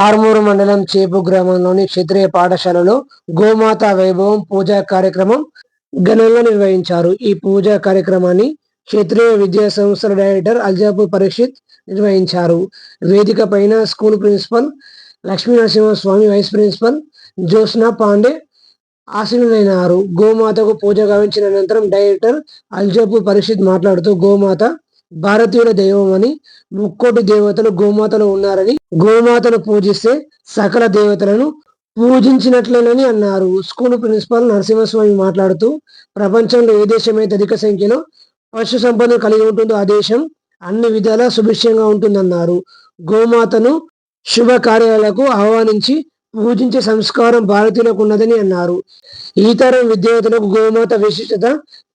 ఆర్మూరు మండలం చేపు గ్రామంలోని క్షత్రియ పాఠశాలలో గోమాత వైభవం పూజా కార్యక్రమం ఘనంగా నిర్వహించారు. ఈ పూజా కార్యక్రమాన్ని క్షత్రియ విద్యా సంస్థల డైరెక్టర్ అల్జాపూర్ పరీక్షిత్ నిర్వహించారు. వేదిక పైన school principal Lakshmi Narasimhaswamy vice principal Jyotsna Pandey ఆశీనులైనారు గోమాతకు పూజ గావించిన అనంతరం డైరెక్టర్ అల్జాపూర్ పరీక్షిత్ మాట్లాడుతూ గోమాత భారతీయుల దైవం అని ముక్కోటి దేవతలు గోమాతలు ఉన్నారని గోమాతను పూజిస్తే సకల దేవతలను పూజించినట్లేనని అన్నారు. స్కూల్ ప్రిన్సిపాల్ నరసింహస్వామి మాట్లాడుతూ ప్రపంచంలో ఏ దేశమైతే అధిక సంఖ్యలో పశు సంపదను కలిగి ఉంటుందో ఆ దేశం అన్ని విధాలా సుభిక్షంగా ఉంటుందన్నారు. గోమాతను శుభ కార్యాలకు ఆహ్వానించి పూజించే సంస్కారం భారతీయులకు ఉన్నదని అన్నారు. ఈ తరం విద్యార్థులకు గోమాత విశిష్టత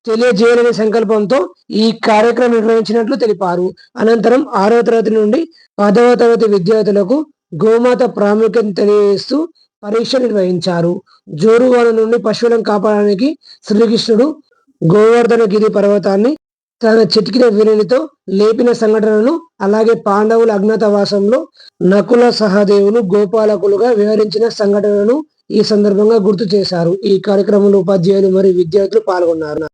తెలియజేయాలనే సంకల్పంతో ఈ కార్యక్రమం నిర్వహించినట్లు తెలిపారు. అనంతరం ఆరవ తరగతి నుండి పదవ తరగతి విద్యార్థులకు గోమాత ప్రాముఖ్యత తెలియజేస్తూ పరీక్ష నిర్వహించారు. జోరువాన నుండి పశువులను కాపాడడానికి శ్రీకృష్ణుడు గోవర్ధనగిరి పర్వతాన్ని తన చిటికిన వీరునితో లేపిన సంఘటనను అలాగే పాండవుల అజ్ఞాతవాసంలో నకుల సహదేవులు గోపాలకులుగా వివరించిన సంఘటనను ఈ సందర్భంగా గుర్తు చేశారు. ఈ కార్యక్రమంలో ఉపాధ్యాయులు మరియు విద్యార్థులు పాల్గొన్నారు.